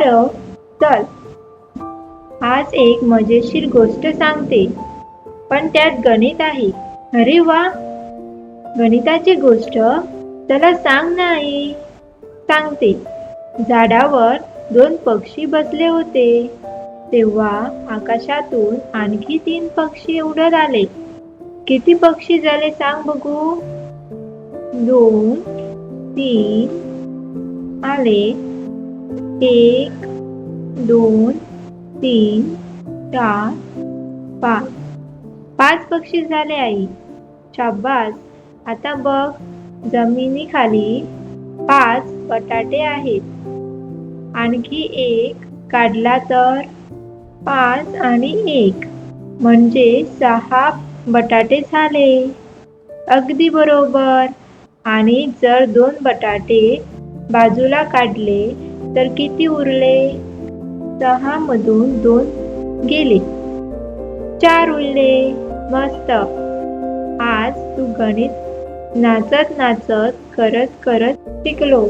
आरव चल. आज एक मजेशीर गोष्ट सांगते. पण त्यात गणित आहे. अरे वा! गणिताची गोष्ट? त्याला सांग नाही. सांगते. झाडावर दोन पक्षी बसले होते. तेव्हा आकाशातून आणखी तीन पक्षी उडत आले. किती पक्षी झाले सांग बघू. दोन तीन आले. एक दोन तीन चार पाच. पाच पक्षी झाले आई. शाबास आता बघ जमिनीखाली पाच बटाटे आहेत. आणखी एक काढला तर पाच आणि एक. म्हणजे सहा बटाटे झाले. अगदी बरोबर. आणि जर दोन बटाटे बाजूला काढले तर किती उरले? सहा मधून दोन गेले. चार उरले. मस्त. आज तू गणित नाचत नाचत करत करत शिकलो.